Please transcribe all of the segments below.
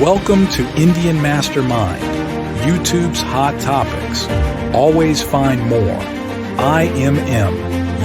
Welcome to Indian Mastermind, YouTube's hot topics. Always find more. IMM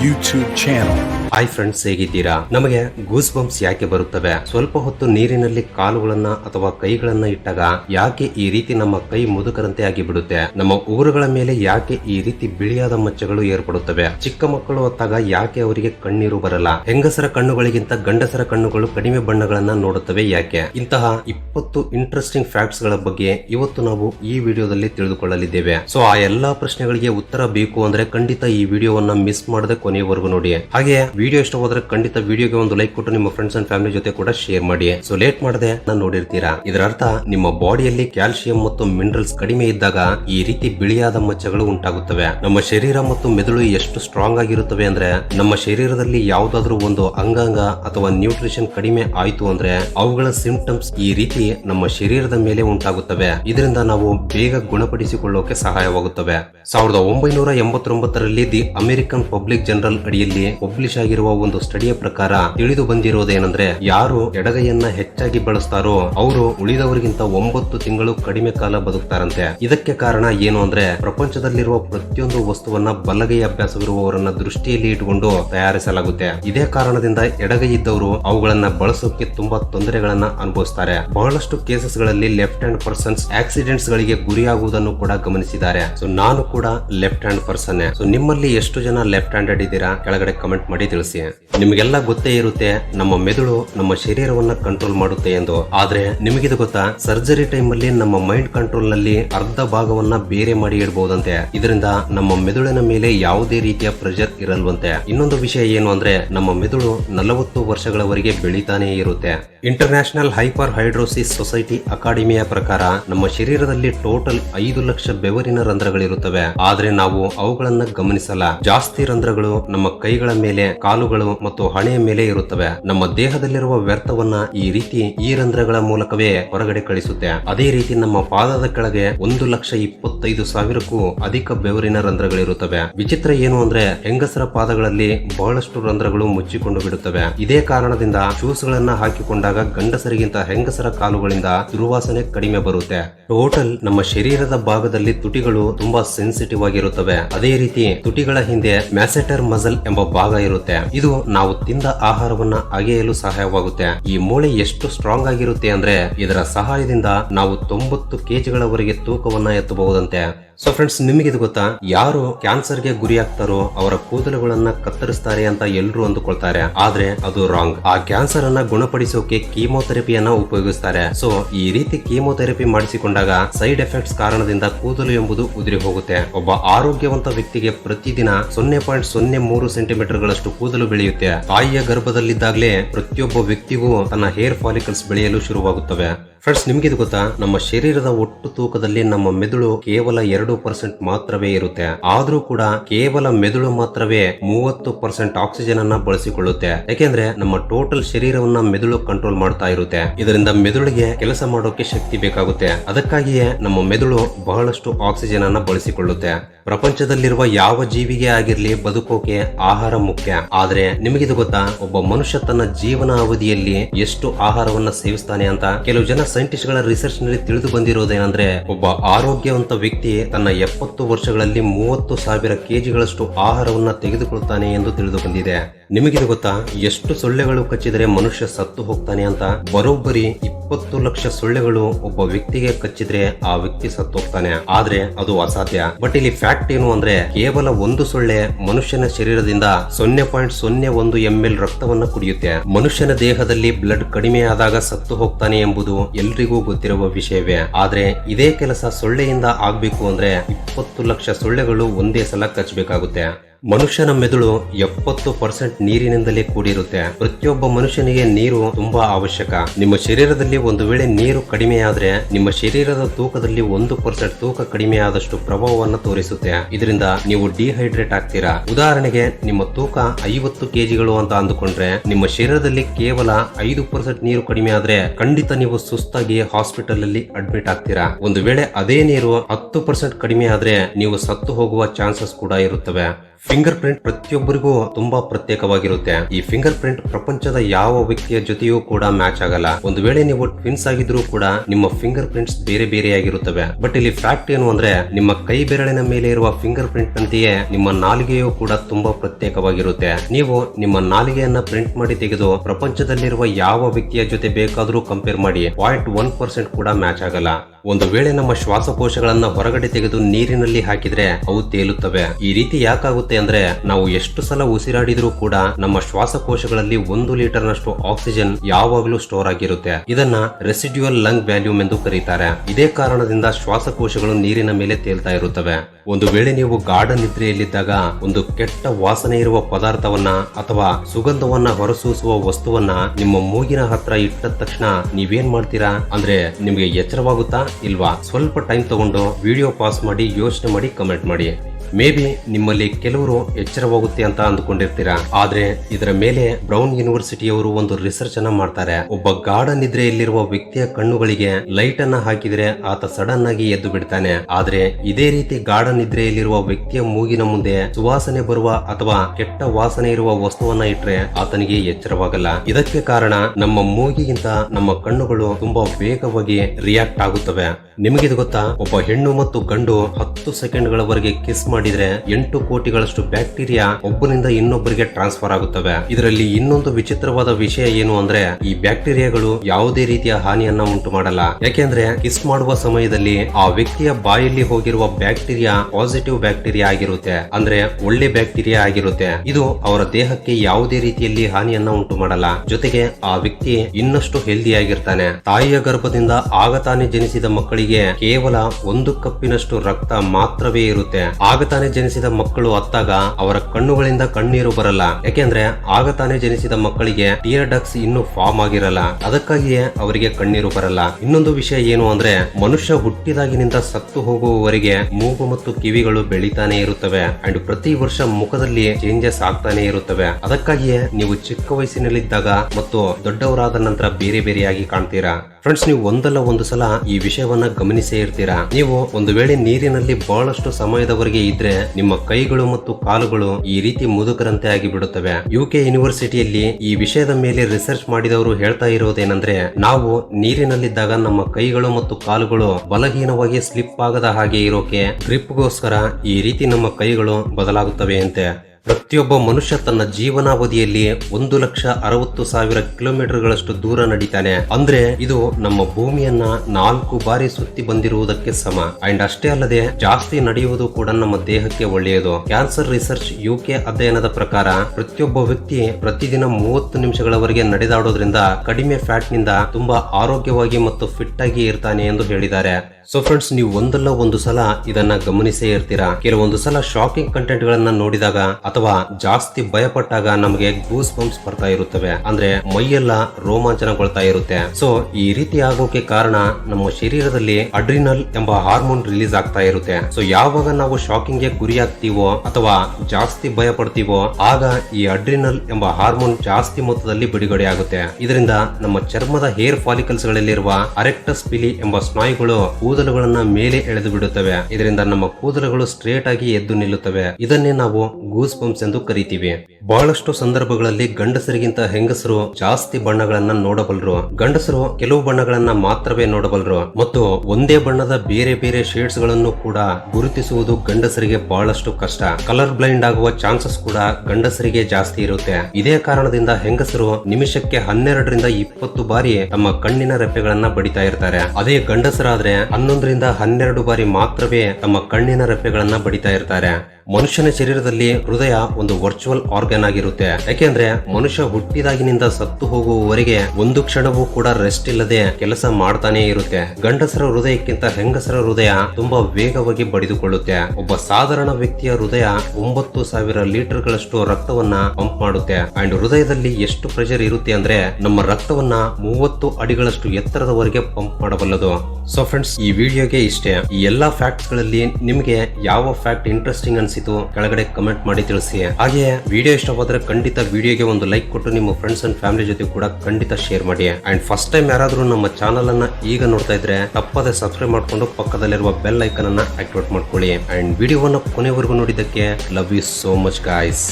YouTube channel. Hi friends ಹೇಗಿದ್ದೀರಾ? ನಮಗೆ goose bumps ಯಾಕೆ ಬರುತ್ತವೆ? ಸ್ವಲ್ಪ ಹೊತ್ತು ನೀರಿನಲ್ಲಿ ಕಾಲುಗಳನ್ನ ಅಥವಾ ಕೈಗಳನ್ನ ಇಟ್ಟಾಗ ಯಾಕೆ ಈ ರೀತಿ ನಮ್ಮ ಕೈ ಮುದುಕರಂತೆ ಆಗಿ ಬಿಡುತ್ತೆ ನಮ್ಮ ಉಗುರುಗಳ ಮೇಲೆ ಯಾಕೆ ಈ ರೀತಿ ಬಿಳಿಯಾದ ಮಚ್ಚಗಳು ಏರ್ಪಡುತ್ತವೆ? ಚಿಕ್ಕ ಮಕ್ಕಳು ಹೊತ್ತಾಗ ಯಾಕೆ ಅವರಿಗೆ ಕಣ್ಣೀರು ಬರಲ್ಲ? ಹೆಂಗಸರ ಕಣ್ಣುಗಳಿಗಿಂತ ಗಂಡಸರ ಕಣ್ಣುಗಳು ಕಡಿಮೆ ಬಣ್ಣಗಳನ್ನ ನೋಡುತ್ತವೆ ಯಾಕೆ? ಇಂತಹ ಇಪ್ಪತ್ತು ಇಂಟ್ರೆಸ್ಟಿಂಗ್ ಫ್ಯಾಕ್ಟ್ಸ್ಗಳ ಬಗ್ಗೆ ಇವತ್ತು ನಾವು ಈ ವಿಡಿಯೋದಲ್ಲಿ ತಿಳಿದುಕೊಳ್ಳಲಿದ್ದೇವೆ. ಸೊ ಆ ಎಲ್ಲಾ ಪ್ರಶ್ನೆಗಳಿಗೆ ಉತ್ತರ ಬೇಕು ಅಂದ್ರೆ ಖಂಡಿತ ಈ ವಿಡಿಯೋವನ್ನ ಮಿಸ್ ಮಾಡದೆ ಕೊನೆಯವರೆಗೂ ನೋಡಿ. ಹಾಗೆ ವಿಡಿಯೋ ಇಷ್ಟವಾದ್ರೆ ಖಂಡಿತ ವಿಡಿಯೋಗೆ ಒಂದು ಲೈಕ್ ಕೊಟ್ಟು ನಿಮ್ಮ ಫ್ರೆಂಡ್ಸ್ ಅಂಡ್ ಫ್ಯಾಮಿಲಿ ಜೊತೆ ಕೂಡ ಶೇರ್ ಮಾಡಿ. ಸೊ ಲೇಟ್ ಮಾಡದೆ ನಾನು ನೋಡಿರ್ತೀರಾ? ಇದರ ಅರ್ಥ ನಿಮ್ಮ ಬಾಡಿಯಲ್ಲಿ ಕ್ಯಾಲ್ಸಿಯಂ ಮತ್ತು ಮಿನರಲ್ಸ್ ಕಡಿಮೆ ಇದ್ದಾಗ ಈ ರೀತಿ ಬಿಳಿಯಾದ ಮಚ್ಚಗಳು ಉಂಟಾಗುತ್ತವೆ. ನಮ್ಮ ಶರೀರ ಮತ್ತು ಮೆದುಳು ಎಷ್ಟು ಸ್ಟ್ರಾಂಗ್ ಆಗಿರುತ್ತವೆ ಅಂದ್ರೆ, ನಮ್ಮ ಶರೀರದಲ್ಲಿ ಯಾವುದಾದ್ರೂ ಒಂದು ಅಂಗಾಂಗ ಅಥವಾ ನ್ಯೂಟ್ರಿಷನ್ ಕಡಿಮೆ ಆಯ್ತು ಅಂದ್ರೆ, ಅವುಗಳ ಸಿಂಪ್ಟಮ್ಸ್ ಈ ರೀತಿ ನಮ್ಮ ಶರೀರದ ಮೇಲೆ ಉಂಟಾಗುತ್ತವೆ. ಇದರಿಂದ ನಾವು ಬೇಗ ಗುಣಪಡಿಸಿಕೊಳ್ಳೋಕೆ ಸಹಾಯವಾಗುತ್ತವೆ. ಸಾವಿರದ ಒಂಬೈನೂರ ಎಂಬತ್ತೊಂಬತ್ತರಲ್ಲಿ ದಿ ಅಮೆರಿಕನ್ ಪಬ್ಲಿಕ್ ಜನರಲ್ ಅಡಿಯಲ್ಲಿ ಪಬ್ಲಿಷ್ ಆಗಿರುವ ಒಂದು ಸ್ಟಡಿಯ ಪ್ರಕಾರ ತಿಳಿದು ಬಂದಿರೋದೇನೆಂದ್ರೆ ಯಾರು ಎಡಗೈಯನ್ನ ಹೆಚ್ಚಾಗಿ ಬಳಸ್ತಾರೋ ಅವರು ಉಳಿದವರಿಗಿಂತ ಒಂಬತ್ತು ತಿಂಗಳು ಕಡಿಮೆ ಕಾಲ ಬದುಕ್ತಾರಂತೆ. ಇದಕ್ಕೆ ಕಾರಣ ಏನು ಅಂದ್ರೆ ಪ್ರಪಂಚದಲ್ಲಿರುವ ಪ್ರತಿಯೊಂದು ವಸ್ತುವನ್ನ ಬಲಗೈ ಅಭ್ಯಾಸವಿರುವವರನ್ನ ದೃಷ್ಟಿಯಲ್ಲಿ ಇಟ್ಟುಕೊಂಡು ತಯಾರಿಸಲಾಗುತ್ತೆ. ಇದೇ ಕಾರಣದಿಂದ ಎಡಗೈ ಇದ್ದವರು ಅವುಗಳನ್ನ ಬಳಸೋಕೆ ತುಂಬಾ ತೊಂದರೆಗಳನ್ನ ಅನುಭವಿಸ್ತಾರೆ. ಬಹಳಷ್ಟು ಕೇಸಸ್ಗಳಲ್ಲಿ ಲೆಫ್ಟ್ ಹ್ಯಾಂಡ್ ಪರ್ಸನ್ಸ್ ಆಕ್ಸಿಡೆಂಟ್ಸ್ ಗಳಿಗೆ ಗುರಿಯಾಗುವುದನ್ನು ಕೂಡ ಗಮನಿಸಿದ್ದಾರೆ. ಸೊ ನಾನು ಕೂಡ ಲೆಫ್ಟ್ ಹ್ಯಾಂಡ್ ಪರ್ಸನ್ ಸೊ ನಿಮ್ಮಲ್ಲಿ ಎಷ್ಟು ಜನ ಲೆಫ್ಟ್ ಹ್ಯಾಂಡೆಡ್ ಇದ್ದೀರಾ? ಕೆಳಗಡೆ ಕಮೆಂಟ್ ಮಾಡಿ ತಿಳಿಸಿ ನಿಮಗೆಲ್ಲ ಗೊತ್ತೇ ಇರುತ್ತೆ, ನಮ್ಮ ಮೆದುಳು ನಮ್ಮ ಶರೀರವನ್ನ ಕಂಟ್ರೋಲ್ ಮಾಡುತ್ತೆ ಎಂದು. ಆದ್ರೆ, ನಿಮಗಿದು ಗೊತ್ತಾ? ಸರ್ಜರಿ ಟೈಮ್ ಅಲ್ಲಿ ನಮ್ಮ ಮೈಂಡ್ ಕಂಟ್ರೋಲ್ನಲ್ಲಿ ಅರ್ಧ ಭಾಗವನ್ನ ಬೇರೆ ಮಾಡಿ ಇಡಬಹುದಂತೆ ಇದರಿಂದ ನಮ್ಮ ಮೆದುಳಿನ ಮೇಲೆ ಯಾವುದೇ ರೀತಿಯ ಪ್ರೆಷರ್ ಇರಲ್ವಂತೆ. ಇನ್ನೊಂದು ವಿಷಯ ಏನು ಅಂದ್ರೆ, ನಮ್ಮ ಮೆದುಳು ನಲವತ್ತು ವರ್ಷಗಳವರೆಗೆ ಬೆಳಿತಾನೇ ಇರುತ್ತೆ. ಇಂಟರ್ನ್ಯಾಷನಲ್ ಹೈಪರ್ ಹೈಡ್ರೋಸಿಸ್ ಸೊಸೈಟಿ ಅಕಾಡೆಮಿಯ ಪ್ರಕಾರ, ನಮ್ಮ ಶರೀರದಲ್ಲಿ ಟೋಟಲ್ ಐದು ಲಕ್ಷ ಬೆವರಿನ ರಂಧ್ರಗಳಿರುತ್ತವೆ. ಆದ್ರೆ ನಾವು ಅವುಗಳನ್ನ ಗಮನಿಸಲ್ಲ. ಜಾಸ್ತಿ ರಂಧ್ರಗಳು ನಮ್ಮ ಕೈಗಳ ಮೇಲೆ, ಕಾಲುಗಳು ಮತ್ತು ಹಣೆಯ ಮೇಲೆ ಇರುತ್ತವೆ. ನಮ್ಮ ದೇಹದಲ್ಲಿರುವ ವ್ಯರ್ಥವನ್ನ ಈ ರೀತಿ ಈ ರಂಧ್ರಗಳ ಮೂಲಕವೇ ಹೊರಗಡೆ ಕಳಿಸುತ್ತೆ. ಅದೇ ರೀತಿ ನಮ್ಮ ಪಾದದ ಕೆಳಗೆ ಒಂದು ಲಕ್ಷ ಇಪ್ಪತ್ತೈದು ಸಾವಿರಕ್ಕೂ ಅಧಿಕ ಬೆವರಿನ ರಂಧ್ರಗಳಿರುತ್ತವೆ. ವಿಚಿತ್ರ ಏನು ಅಂದ್ರೆ ಹೆಂಗಸರ ಪಾದಗಳಲ್ಲಿ ಬಹಳಷ್ಟು ರಂಧ್ರಗಳು ಮುಚ್ಚಿಕೊಂಡು ಬಿಡುತ್ತವೆ. ಇದೇ ಕಾರಣದಿಂದ ಶೂಸ್ ಗಳನ್ನ ಹಾಕಿಕೊಂಡಾಗ ಗಂಡಸರಿಗಿಂತ ಹೆಂಗಸರ ಕಾಲುಗಳಿಂದ ದುರ್ವಾಸನೆ ಕಡಿಮೆ ಬರುತ್ತೆ. ಟೋಟಲ್ ನಮ್ಮ ಶರೀರದ ಭಾಗದಲ್ಲಿ ತುಟಿಗಳು ತುಂಬಾ ಸೆನ್ಸಿಟಿವ್ ಆಗಿರುತ್ತವೆ. ಅದೇ ರೀತಿ ತುಟಿಗಳ ಹಿಂದೆ ಮ್ಯಾಸೆಟರ್ ಮಸಲ್ ಎಂಬ ಭಾಗ ಇರುತ್ತೆ. ಇದು ನಾವು ತಿಂದ ಆಹಾರವನ್ನ ಅಗೆಯಲು ಸಹಾಯವಾಗುತ್ತೆ. ಈ ಮೂಳೆ ಎಷ್ಟು ಸ್ಟ್ರಾಂಗ್ ಆಗಿರುತ್ತೆ ಅಂದ್ರೆ ಇದರ ಸಹಾಯದಿಂದ ನಾವು ತೊಂಬತ್ತು ಕೆಜಿಗಳವರೆಗೆ ತೂಕವನ್ನ ಎತ್ತಬಹುದಂತೆ. ಸೊ ಫ್ರೆಂಡ್ಸ್ ನಿಮಗೆ ಇದು ಗೊತ್ತಾ? ಯಾರು ಕ್ಯಾನ್ಸರ್ ಕ್ಯಾನ್ಸರ್ಗೆ ಗುರಿಯಾಗ್ತಾರೋ ಅವರ ಕೂದಲುಗಳನ್ನ ಕತ್ತರಿಸ್ತಾರೆ ಅಂತ ಎಲ್ಲರೂ ಅಂದುಕೊಳ್ತಾರೆ. ಆದ್ರೆ ಅದು ರಾಂಗ್ ಆ ಕ್ಯಾನ್ಸರ್ ಅನ್ನ ಗುಣಪಡಿಸೋಕೆ ಕೀಮೋಥೆರಪಿಯನ್ನ ಉಪಯೋಗಿಸ್ತಾರೆ. ಸೊ ಈ ರೀತಿ ಕೀಮೋಥೆರಪಿ ಮಾಡಿಸಿಕೊಂಡಾಗ ಸೈಡ್ ಎಫೆಕ್ಟ್ಸ್ ಕಾರಣದಿಂದ ಕೂದಲು ಎಂಬುದು ಉದುರಿ ಹೋಗುತ್ತೆ. ಒಬ್ಬ ಆರೋಗ್ಯವಂತ ವ್ಯಕ್ತಿಗೆ ಪ್ರತಿದಿನ ಸೊನ್ನೆ ಪಾಯಿಂಟ್ ಸೊನ್ನೆ ಮೂರು ಸೆಂಟಿಮೀಟರ್ ಗಳಷ್ಟು ಕೂದಲು ಬೆಳೆಯುತ್ತೆ. ತಾಯಿಯ ಗರ್ಭದಲ್ಲಿದ್ದಾಗಲೇ ಪ್ರತಿಯೊಬ್ಬ ವ್ಯಕ್ತಿಗೂ ತನ್ನ ಹೇರ್ ಫಾಲಿಕಲ್ಸ್ ಬೆಳೆಯಲು ಶುರುವಾಗುತ್ತವೆ. ಫ್ರೆಂಡ್ಸ್ ನಿಮ್ಗಿದು ಗೊತ್ತಾ? ನಮ್ಮ ಶರೀರದ ಒಟ್ಟು ತೂಕದಲ್ಲಿ ನಮ್ಮ ಮೆದುಳು ಕೇವಲ ಎರಡು ಪರ್ಸೆಂಟ್ ಮಾತ್ರವೇ ಇರುತ್ತೆ. ಆದ್ರೂ ಕೂಡ ಕೇವಲ ಮೆದುಳು ಮಾತ್ರವೇ ಮೂವತ್ತು ಪರ್ಸೆಂಟ್ ಆಕ್ಸಿಜನ್ ಅನ್ನ ಬಳಸಿಕೊಳ್ಳುತ್ತೆ. ಯಾಕೆಂದ್ರೆ ನಮ್ಮ ಟೋಟಲ್ ಶರೀರವನ್ನ ಮೆದುಳು ಕಂಟ್ರೋಲ್ ಮಾಡ್ತಾ ಇರುತ್ತೆ. ಇದರಿಂದ ಮೆದುಳಿಗೆ ಕೆಲಸ ಮಾಡೋಕೆ ಶಕ್ತಿ ಬೇಕಾಗುತ್ತೆ. ಅದಕ್ಕಾಗಿಯೇ ನಮ್ಮ ಮೆದುಳು ಬಹಳಷ್ಟು ಆಕ್ಸಿಜನ್ ಅನ್ನ ಬಳಸಿಕೊಳ್ಳುತ್ತೆ. ಪ್ರಪಂಚದಲ್ಲಿರುವ ಯಾವ ಜೀವಿಗೆ ಆಗಿರ್ಲಿ ಬದುಕೋಕೆ ಆಹಾರ ಮುಖ್ಯ. ಆದ್ರೆ ನಿಮಗಿದು ಗೊತ್ತಾ? ಒಬ್ಬ ಮನುಷ್ಯ ತನ್ನ ಜೀವನ ಅವಧಿಯಲ್ಲಿ ಎಷ್ಟು ಆಹಾರವನ್ನ ಸೇವಿಸ್ತಾನೆ ಅಂತ? ಕೆಲವು ಜನ ಸೈಂಟಿಸ್ಟ್ಗಳ ರಿಸರ್ಚ್ನಲ್ಲಿ ತಿಳಿದು ಬಂದಿರೋದೇನೆಂದ್ರೆ, ಒಬ್ಬ ಆರೋಗ್ಯವಂತ ವ್ಯಕ್ತಿ ತನ್ನ ಎಪ್ಪತ್ತು ವರ್ಷಗಳಲ್ಲಿ ಮೂವತ್ತು ಸಾವಿರ ಕೆಜಿಗಳಷ್ಟು ಆಹಾರವನ್ನ ತೆಗೆದುಕೊಳ್ತಾನೆ ಎಂದು ತಿಳಿದು ಬಂದಿದೆ. ನಿಮಗಿದು ಗೊತ್ತಾ? ಎಷ್ಟು ಸೊಳ್ಳೆಗಳು ಕಚ್ಚಿದರೆ ಮನುಷ್ಯ ಸತ್ತು ಹೋಗ್ತಾನೆ ಅಂತ? ಬರೋಬ್ಬರಿ ಇಪ್ಪತ್ತು ಲಕ್ಷ ಸೊಳ್ಳೆಗಳು ಒಬ್ಬ ವ್ಯಕ್ತಿಗೆ ಕಚ್ಚಿದ್ರೆ ಆ ವ್ಯಕ್ತಿ ಸತ್ತು ಹೋಗ್ತಾನೆ. ಆದ್ರೆ ಅದು ಅಸಾಧ್ಯ. ಬಟ್ ಇಲ್ಲಿ ಫ್ಯಾಕ್ಟ್ ಏನು ಅಂದ್ರೆ, ಕೇವಲ ಒಂದು ಸೊಳ್ಳೆ ಮನುಷ್ಯನ ಶರೀರದಿಂದ ಸೊನ್ನೆ ಪಾಯಿಂಟ್ ಸೊನ್ನೆ ಒಂದು ಎಂ ಎಲ್ ರಕ್ತವನ್ನ ಕುಡಿಯುತ್ತೆ. ಮನುಷ್ಯನ ದೇಹದಲ್ಲಿ ಬ್ಲಡ್ ಕಡಿಮೆ ಆದಾಗ ಸತ್ತು ಹೋಗ್ತಾನೆ ಎಂಬುದು ಎಲ್ರಿಗೂ ಗೊತ್ತಿರುವ ವಿಷಯವೇ. ಆದ್ರೆ ಇದೇ ಕೆಲಸ ಸೊಳ್ಳೆಯಿಂದ ಆಗ್ಬೇಕು ಅಂದ್ರೆ ಇಪ್ಪತ್ತು ಲಕ್ಷ ಸೊಳ್ಳೆಗಳು ಒಂದೇ ಸಲ ಕಚ್ಚಬೇಕಾಗುತ್ತೆ ಮನುಷ್ಯನ ಮೆದುಳು ಎಪ್ಪತ್ತು ಪರ್ಸೆಂಟ್ ನೀರಿನಿಂದಲೇ ಕೂಡಿರುತ್ತೆ. ಪ್ರತಿಯೊಬ್ಬ ಮನುಷ್ಯನಿಗೆ ನೀರು ತುಂಬಾ ಅವಶ್ಯಕ. ನಿಮ್ಮ ಶರೀರದಲ್ಲಿ ಒಂದು ವೇಳೆ ನೀರು ಕಡಿಮೆ ಆದ್ರೆ ನಿಮ್ಮ ಶರೀರದ ತೂಕದಲ್ಲಿ ಒಂದು ಪರ್ಸೆಂಟ್ ತೂಕ ಕಡಿಮೆ ಆದಷ್ಟು ಪ್ರಭಾವವನ್ನು ತೋರಿಸುತ್ತೆ. ಇದರಿಂದ ನೀವು ಡಿಹೈಡ್ರೇಟ್ ಆಗ್ತೀರಾ? ಉದಾಹರಣೆಗೆ, ನಿಮ್ಮ ತೂಕ ಐವತ್ತು ಕೆಜಿಗಳು ಅಂತ ಅಂದುಕೊಂಡ್ರೆ, ನಿಮ್ಮ ಶರೀರದಲ್ಲಿ ಕೇವಲ ಐದು ಪರ್ಸೆಂಟ್ ನೀರು ಕಡಿಮೆ ಆದ್ರೆ ಖಂಡಿತ ನೀವು ಸುಸ್ತಾಗಿ ಹಾಸ್ಪಿಟಲ್ ಅಲ್ಲಿ ಅಡ್ಮಿಟ್ ಆಗ್ತೀರಾ? ಒಂದು ವೇಳೆ ಅದೇ ನೀರು ಹತ್ತು ಪರ್ಸೆಂಟ್ ಕಡಿಮೆ ಆದ್ರೆ ನೀವು ಸತ್ತು ಹೋಗುವ ಚಾನ್ಸಸ್ ಕೂಡ ಇರುತ್ತವೆ. ಫಿಂಗರ್ ಪ್ರಿಂಟ್ ಪ್ರತಿಯೊಬ್ಬರಿಗೂ ತುಂಬಾ ಪ್ರತ್ಯೇಕವಾಗಿರುತ್ತೆ. ಈ ಫಿಂಗರ್ ಪ್ರಿಂಟ್ ಪ್ರಪಂಚದ ಯಾವ ವ್ಯಕ್ತಿಯ ಜೊತೆಯೂ ಕೂಡ ಮ್ಯಾಚ್ ಆಗಲ್ಲ. ಒಂದು ವೇಳೆ ನೀವು ಟ್ವಿನ್ಸ್ ಆಗಿದ್ರೂ ಕೂಡ ನಿಮ್ಮ ಫಿಂಗರ್ ಪ್ರಿಂಟ್ಸ್ ಬೇರೆ ಬೇರೆಯಾಗಿರುತ್ತವೆ ಬಟ್ ಇಲ್ಲಿ ಫ್ಯಾಕ್ಟ್ ಏನು ಅಂದ್ರೆ, ನಿಮ್ಮ ಕೈ ಬೆರಳಿನ ಮೇಲೆ ಇರುವ ಫಿಂಗರ್ ಪ್ರಿಂಟ್ ನಂತೆಯೇ ನಿಮ್ಮ ನಾಲಿಗೆಯೂ ಕೂಡ ತುಂಬಾ ಪ್ರತ್ಯೇಕವಾಗಿರುತ್ತೆ. ನೀವು ನಿಮ್ಮ ನಾಲಿಗೆಯನ್ನ ಪ್ರಿಂಟ್ ಮಾಡಿ ತೆಗೆದು ಪ್ರಪಂಚದಲ್ಲಿರುವ ಯಾವ ವ್ಯಕ್ತಿಯ ಜೊತೆ ಬೇಕಾದರೂ ಕಂಪೇರ್ ಮಾಡಿ ಪಾಯಿಂಟ್ ಒನ್ ಪರ್ಸೆಂಟ್ ಕೂಡ ಮ್ಯಾಚ್ ಆಗಲ್ಲ. ಒಂದು ವೇಳೆ ನಮ್ಮ ಶ್ವಾಸಕೋಶಗಳನ್ನ ಹೊರಗಡೆ ತೆಗೆದು ನೀರಿನಲ್ಲಿ ಹಾಕಿದ್ರೆ ಅವು ತೇಲುತ್ತವೆ. ಈ ರೀತಿ ಯಾಕಾಗುತ್ತೆ ಅಂದ್ರೆ ನಾವು ಎಷ್ಟು ಸಲ ಉಸಿರಾಡಿದ್ರೂ ಕೂಡ ನಮ್ಮ ಶ್ವಾಸಕೋಶಗಳಲ್ಲಿ ಒಂದು ಲೀಟರ್ ನಷ್ಟು ಆಕ್ಸಿಜನ್ ಯಾವಾಗಲೂ ಸ್ಟೋರ್ ಆಗಿರುತ್ತೆ. ಇದನ್ನ ರೆಸಿಡ್ಯುಯಲ್ ಲಂಗ್ ವ್ಯಾಲ್ಯೂಮ್ ಎಂದು ಕರೀತಾರೆ. ಇದೇ ಕಾರಣದಿಂದ ಶ್ವಾಸಕೋಶಗಳು ನೀರಿನ ಮೇಲೆ ತೇಲ್ತಾ ಇರುತ್ತವೆ. ಒಂದು ವೇಳೆ ನೀವು ಗಾರ್ಡನ್ ನಿದ್ರೆಯಲ್ಲಿದ್ದಾಗ ಒಂದು ಕೆಟ್ಟ ವಾಸನೆ ಇರುವ ಪದಾರ್ಥವನ್ನ ಅಥವಾ ಸುಗಂಧವನ್ನ ಹೊರಸೂಸುವ ವಸ್ತುವನ್ನ ನಿಮ್ಮ ಮೂಗಿನ ಹತ್ರ ಇಟ್ಟ ತಕ್ಷಣ ನೀವೇನ್ ಮಾಡ್ತೀರಾ? ಅಂದ್ರೆ ನಿಮಗೆ ಎಚ್ಚರವಾಗುತ್ತಾ ಇಲ್ವಾ? ಸ್ವಲ್ಪ ಟೈಮ್ ತಗೊಂಡು ವಿಡಿಯೋ ಪಾಸ್ ಮಾಡಿ ಯೋಚನೆ ಮಾಡಿ ಕಮೆಂಟ್ ಮಾಡಿ. ಮೇ ಬಿ ನಿಮ್ಮಲ್ಲಿ ಕೆಲವರು ಎಚ್ಚರವಾಗುತ್ತೆ ಅಂತ ಅಂದ್ಕೊಂಡಿರ್ತೀರಾ? ಆದ್ರೆ ಇದರ ಮೇಲೆ ಬ್ರೌನ್ ಯೂನಿವರ್ಸಿಟಿಯವರು ಒಂದು ರಿಸರ್ಚ್ ಅನ್ನ ಮಾಡ್ತಾರೆ. ಒಬ್ಬ ಗಾಢ ನಿದ್ರೆಯಲ್ಲಿರುವ ವ್ಯಕ್ತಿಯ ಕಣ್ಣುಗಳಿಗೆ ಲೈಟ್ ಅನ್ನ ಹಾಕಿದ್ರೆ ಆತ ಸಡನ್ ಆಗಿ ಎದ್ದು ಬಿಡ್ತಾನೆ. ಆದ್ರೆ ಇದೇ ರೀತಿ ಗಾಢ ನಿದ್ರೆಯಲ್ಲಿರುವ ವ್ಯಕ್ತಿಯ ಮೂಗಿನ ಮುಂದೆ ಸುವಾಸನೆ ಬರುವ ಅಥವಾ ಕೆಟ್ಟ ವಾಸನೆ ಇರುವ ವಸ್ತುವನ್ನ ಇಟ್ರೆ ಆತನಿಗೆ ಎಚ್ಚರವಾಗಲ್ಲ. ಇದಕ್ಕೆ ಕಾರಣ ನಮ್ಮ ಮೂಗಿಗಿಂತ ನಮ್ಮ ಕಣ್ಣುಗಳು ತುಂಬಾ ವೇಗವಾಗಿ ರಿಯಾಕ್ಟ್ ಆಗುತ್ತವೆ. ನಿಮಗಿದು ಗೊತ್ತಾ? ಒಬ್ಬ ಹೆಣ್ಣು ಮತ್ತು ಗಂಡು ಹತ್ತು ಸೆಕೆಂಡ್ಗಳವರೆಗೆ ಕಿಸ್ ಮಾಡಿದ್ರೆ ಎಂಟು ಕೋಟಿಗಳಷ್ಟು ಬ್ಯಾಕ್ಟೀರಿಯಾ ಒಬ್ಬನಿಂದ ಇನ್ನೊಬ್ಬರಿಗೆ ಟ್ರಾನ್ಸ್ಫರ್ ಆಗುತ್ತವೆ. ಇದರಲ್ಲಿ ಇನ್ನೊಂದು ವಿಚಿತ್ರವಾದ ವಿಷಯ ಏನು ಅಂದ್ರೆ ಈ ಬ್ಯಾಕ್ಟೀರಿಯಾಗಳು ಯಾವುದೇ ರೀತಿಯ ಹಾನಿಯನ್ನ ಉಂಟು ಮಾಡಲ್ಲ. ಯಾಕೆಂದ್ರೆ ಕಿಸ್ ಮಾಡುವ ಸಮಯದಲ್ಲಿ ಆ ವ್ಯಕ್ತಿಯ ಬಾಯಲ್ಲಿ ಹೋಗಿರುವ ಬ್ಯಾಕ್ಟೀರಿಯಾ ಪಾಸಿಟಿವ್ ಬ್ಯಾಕ್ಟೀರಿಯಾ ಆಗಿರುತ್ತೆ. ಅಂದ್ರೆ ಒಳ್ಳೆ ಬ್ಯಾಕ್ಟೀರಿಯಾ ಆಗಿರುತ್ತೆ. ಇದು ಅವರ ದೇಹಕ್ಕೆ ಯಾವುದೇ ರೀತಿಯಲ್ಲಿ ಹಾನಿಯನ್ನ ಉಂಟು ಮಾಡಲ್ಲ. ಜೊತೆಗೆ ಆ ವ್ಯಕ್ತಿ ಇನ್ನಷ್ಟು ಹೆಲ್ದಿ ಆಗಿರ್ತಾನೆ. ತಾಯಿಯ ಗರ್ಭದಿಂದ ಆಗ ತಾನೇ ಜನಿಸಿದ ಮಕ್ಕಳಿಗೆ ಕೇವಲ ಒಂದು ಕಪ್ಪಿನಷ್ಟು ರಕ್ತ ಮಾತ್ರವೇ ಇರುತ್ತೆ. ಆಗ ತಾನೇ ಜನಿಸಿದ ಮಕ್ಕಳು ಅತ್ತಾಗ ಅವರ ಕಣ್ಣುಗಳಿಂದ ಕಣ್ಣೀರು ಬರಲ್ಲ. ಯಾಕೆಂದ್ರೆ ಆಗ ತಾನೇ ಜನಿಸಿದ ಮಕ್ಕಳಿಗೆ ಟಿಯರ್ ಡಕ್ಸ್ ಇನ್ನು ಫಾರ್ಮ್ ಆಗಿರಲ್ಲ. ಅದಕ್ಕಾಗಿಯೇ ಅವರಿಗೆ ಕಣ್ಣೀರು ಬರಲ್ಲ. ಇನ್ನೊಂದು ವಿಷಯ ಏನು ಅಂದ್ರೆ ಮನುಷ್ಯ ಹುಟ್ಟಿದಾಗಿನಿಂದ ಸತ್ತು ಹೋಗುವವರೆಗೆ ಮೂಗು ಮತ್ತು ಕಿವಿಗಳು ಬೆಳಿತಾನೆ ಇರುತ್ತವೆ. ಅಂಡ್ ಪ್ರತಿ ವರ್ಷ ಮುಖದಲ್ಲಿ ಚೇಂಜಸ್ ಆಗ್ತಾನೆ ಇರುತ್ತವೆ. ಅದಕ್ಕಾಗಿಯೇ ನೀವು ಚಿಕ್ಕ ವಯಸ್ಸಿನಲ್ಲಿದ್ದಾಗ ಮತ್ತು ದೊಡ್ಡವರಾದ ನಂತರ ಬೇರೆ ಬೇರೆಯಾಗಿ ಕಾಣ್ತೀರಾ? ಫ್ರೆಂಡ್ಸ್ ನೀವು ಒಂದಲ್ಲ ಒಂದು ಸಲ ಈ ವಿಷಯವನ್ನ ಗಮನಿಸೇ ಇರ್ತೀರಾ? ನೀವು ಒಂದು ವೇಳೆ ನೀರಿನಲ್ಲಿ ಬಹಳಷ್ಟು ಸಮಯದವರೆಗೆ ಇದ್ರೆ ನಿಮ್ಮ ಕೈಗಳು ಮತ್ತು ಕಾಲುಗಳು ಈ ರೀತಿ ಮುದುಕರಂತೆ ಆಗಿಬಿಡುತ್ತವೆ. ಯುಕೆ ಯೂನಿವರ್ಸಿಟಿಯಲ್ಲಿ ಈ ವಿಷಯದ ಮೇಲೆ ರಿಸರ್ಚ್ ಮಾಡಿದವರು ಹೇಳ್ತಾ ಇರೋದೇನೆಂದ್ರೆ, ನಾವು ನೀರಿನಲ್ಲಿದ್ದಾಗ ನಮ್ಮ ಕೈಗಳು ಮತ್ತು ಕಾಲುಗಳು ಬಲಹೀನವಾಗಿ ಸ್ಲಿಪ್ ಆಗದ ಹಾಗೆ ಇರೋಕೆ ಗ್ರಿಪ್ಗೋಸ್ಕರ ಈ ರೀತಿ ನಮ್ಮ ಕೈಗಳು ಬದಲಾಗುತ್ತವೆ ಅಂತೆ. ಪ್ರತಿಯೊಬ್ಬ ಮನುಷ್ಯ ತನ್ನ ಜೀವನಾವಧಿಯಲ್ಲಿ ಒಂದು ಲಕ್ಷ ಅರವತ್ತು ಸಾವಿರ ಕಿಲೋಮೀಟರ್ಗಳಷ್ಟು ದೂರ ನಡೀತಾನೆ. ಅಂದ್ರೆ ಇದು ನಮ್ಮ ಭೂಮಿಯನ್ನ ನಾಲ್ಕು ಬಾರಿ ಸುತ್ತಿ ಬಂದಿರುವುದಕ್ಕೆ ಸಮ. ಅಂಡ್ ಅಷ್ಟೇ ಅಲ್ಲದೆ ಜಾಸ್ತಿ ನಡೆಯುವುದು ಕೂಡ ನಮ್ಮ ದೇಹಕ್ಕೆ ಒಳ್ಳೆಯದು. ಕ್ಯಾನ್ಸರ್ ರಿಸರ್ಚ್ ಯುಕೆ ಅಧ್ಯಯನದ ಪ್ರಕಾರ ಪ್ರತಿಯೊಬ್ಬ ವ್ಯಕ್ತಿ ಪ್ರತಿದಿನ ಮೂವತ್ತು ನಿಮಿಷಗಳವರೆಗೆ ನಡೆದಾಡೋದ್ರಿಂದ ಕಡಿಮೆ ಫ್ಯಾಟ್ನಿಂದ ತುಂಬಾ ಆರೋಗ್ಯವಾಗಿ ಮತ್ತು ಫಿಟ್ ಆಗಿ ಇರ್ತಾನೆ ಎಂದು ಹೇಳಿದ್ದಾರೆ. ಸೊ ಫ್ರೆಂಡ್ಸ್ ನೀವು ಒಂದಲ್ಲ ಒಂದು ಸಲ ಇದನ್ನ ಗಮನಿಸೇ ಇರ್ತೀರಾ? ಕೆಲವೊಂದು ಸಲ ಶಾಕಿಂಗ್ ಕಂಟೆಂಟ್ ಗಳನ್ನ ನೋಡಿದಾಗ ಅಥವಾ ಜಾಸ್ತಿ ಭಯಪಟ್ಟಾಗ ನಮಗೆ ಗೂಸ್ ಬಂಪ್ಸ್ ಬರ್ತಾ ಇರುತ್ತವೆ. ಅಂದ್ರೆ ಮೈಯೆಲ್ಲ ರೋಮಾಂಚನಗೊಳ್ತಾ ಇರುತ್ತೆ. ಸೊ ಈ ರೀತಿ ಆಗೋಕೆ ಕಾರಣ ನಮ್ಮ ಶರೀರದಲ್ಲಿ ಅಡ್ರಿನಲ್ ಎಂಬ ಹಾರ್ಮೋನ್ ರಿಲೀಸ್ ಆಗ್ತಾ ಇರುತ್ತೆ. ಸೊ ಯಾವಾಗ ನಾವು ಶಾಕಿಂಗ್ಗೆ ಗುರಿಯಾಗ್ತೀವೋ ಅಥವಾ ಜಾಸ್ತಿ ಭಯ ಪಡ್ತೀವೋ ಆಗ ಈ ಅಡ್ರಿನಲ್ ಎಂಬ ಹಾರ್ಮೋನ್ ಜಾಸ್ತಿ ಮೊತ್ತದಲ್ಲಿ ಬಿಡುಗಡೆ ಆಗುತ್ತೆ. ಇದರಿಂದ ನಮ್ಮ ಚರ್ಮದ ಹೇರ್ ಫಾಲಿಕಲ್ಸ್ ಗಳಲ್ಲಿರುವ ಅರೆಕ್ಟಸ್ ಪಿಲಿ ಎಂಬ ಸ್ನಾಯುಗಳು ಕೂದಲುಗಳನ್ನ ಮೇಲೆ ಎಳೆದು ಬಿಡುತ್ತವೆ. ಇದರಿಂದ ನಮ್ಮ ಕೂದಲುಗಳು ಸ್ಟ್ರೇಟ್ ಆಗಿ ಎದ್ದು ನಿಲ್ಲುತ್ತವೆ. ಇದನ್ನೇ ನಾವು ಗೂಸ್ ಬಂಪ್ಸ್ ಎಂದು ಕರಿತೀವಿ. ಬಹಳಷ್ಟು ಸಂದರ್ಭಗಳಲ್ಲಿ ಗಂಡಸರಿಗಿಂತ ಹೆಂಗಸರು ಜಾಸ್ತಿ ಬಣ್ಣಗಳನ್ನ ನೋಡಬಲ್ರು. ಗಂಡಸರು ಕೆಲವು ಬಣ್ಣಗಳನ್ನ ಮಾತ್ರವೇ ನೋಡಬಲ್ರು. ಮತ್ತು ಒಂದೇ ಬಣ್ಣದ ಬೇರೆ ಬೇರೆ ಶೇಡ್ಸ್ಗಳನ್ನು ಕೂಡ ಗುರುತಿಸುವುದು ಗಂಡಸರಿಗೆ ಬಹಳಷ್ಟು ಕಷ್ಟ. ಕಲರ್ ಬ್ಲೈಂಡ್ ಆಗುವ ಚಾನ್ಸಸ್ ಕೂಡ ಗಂಡಸರಿಗೆ ಜಾಸ್ತಿ ಇರುತ್ತೆ. ಇದೇ ಕಾರಣದಿಂದ ಹೆಂಗಸರು ನಿಮಿಷಕ್ಕೆ ಹನ್ನೆರಡರಿಂದ ಇಪ್ಪತ್ತು ಬಾರಿ ತಮ್ಮ ಕಣ್ಣಿನ ರೆಪ್ಪೆಗಳನ್ನ ಬಡಿತಾ ಇರ್ತಾರೆ. ಅದೇ ಗಂಡಸರಾದ್ರೆ ಹನ್ನೊಂದರಿಂದ ಹನ್ನೆರಡು ಬಾರಿ ಮಾತ್ರವೇ ತಮ್ಮ ಕಣ್ಣಿನ ರೆಪ್ಪೆಗಳನ್ನ ಬಡಿತಾ ಇರ್ತಾರೆ. ಮನುಷ್ಯನ ಶರೀರದಲ್ಲಿ ಹೃದಯ ಒಂದು ವರ್ಚುವಲ್ ಆರ್ಗನ್ ಆಗಿರುತ್ತೆ. ಯಾಕೆಂದ್ರೆ ಮನುಷ್ಯ ಹುಟ್ಟಿದಾಗಿನಿಂದ ಸತ್ತು ಹೋಗುವವರೆಗೆ ಒಂದು ಕ್ಷಣವೂ ಕೂಡ ರೆಸ್ಟ್ ಇಲ್ಲದೆ ಕೆಲಸ ಮಾಡ್ತಾನೆ ಇರುತ್ತೆ. ಗಂಡಸರ ಹೃದಯಕ್ಕಿಂತ ಹೆಂಗಸರ ಹೃದಯ ತುಂಬಾ ವೇಗವಾಗಿ ಬಡಿದುಕೊಳ್ಳುತ್ತೆ. ಒಬ್ಬ ಸಾಧಾರಣ ವ್ಯಕ್ತಿಯ ಹೃದಯ ಒಂಬತ್ತು ಸಾವಿರ ಲೀಟರ್ ಗಳಷ್ಟು ರಕ್ತವನ್ನ ಪಂಪ್ ಮಾಡುತ್ತೆ. ಅಂಡ್ ಹೃದಯದಲ್ಲಿ ಎಷ್ಟು ಪ್ರೆಷರ್ ಇರುತ್ತೆ ಅಂದ್ರೆ ನಮ್ಮ ರಕ್ತವನ್ನ ಮೂವತ್ತು ಅಡಿಗಳಷ್ಟು ಎತ್ತರದವರೆಗೆ ಪಂಪ್ ಮಾಡಬಲ್ಲದು. ಸೊ ಫ್ರೆಂಡ್ಸ್ ಈ ವಿಡಿಯೋಗೆ ಇಷ್ಟೇ. ಈ ಎಲ್ಲಾ ಫ್ಯಾಕ್ಟ್ಸ್ಗಳಲ್ಲಿ ನಿಮಗೆ ಯಾವ ಫ್ಯಾಕ್ಟ್ ಇಂಟ್ರೆಸ್ಟಿಂಗ್ ಅನ್ಸಿತು ಕೆಳಗಡೆ ಕಮೆಂಟ್ ಮಾಡಿ ತಿಳಿಸಿ. ಹಾಗೆ ವಿಡಿಯೋ ಇಷ್ಟವಾದ್ರೆ ಖಂಡಿತ ವಿಡಿಯೋಗೆ ಒಂದು ಲೈಕ್ ಕೊಟ್ಟು ನಿಮ್ಮ ಫ್ರೆಂಡ್ಸ್ ಅಂಡ್ ಫ್ಯಾಮಿಲಿ ಜೊತೆ ಕೂಡ ಖಂಡಿತ ಶೇರ್ ಮಾಡಿ. ಅಂಡ್ ಫಸ್ಟ್ ಟೈಮ್ ಯಾರಾದ್ರೂ ನಮ್ಮ ಚಾನಲ್ ಅನ್ನ ಈಗ ನೋಡ್ತಾ ಇದ್ರೆ ತಪ್ಪದೆ ಸಬ್ಸ್ಕ್ರೈಬ್ ಮಾಡ್ಕೊಂಡು ಪಕ್ಕದಲ್ಲಿರುವ ಬೆಲ್ ಐಕನ್ ಅನ್ನ ಆಕ್ಟಿವೇಟ್ ಮಾಡ್ಕೊಳ್ಳಿ. ಅಂಡ್ ವಿಡಿಯೋವನ್ನು ಕೊನೆವರೆಗೂ ನೋಡಿದ್ದಕ್ಕೆ love you so much guys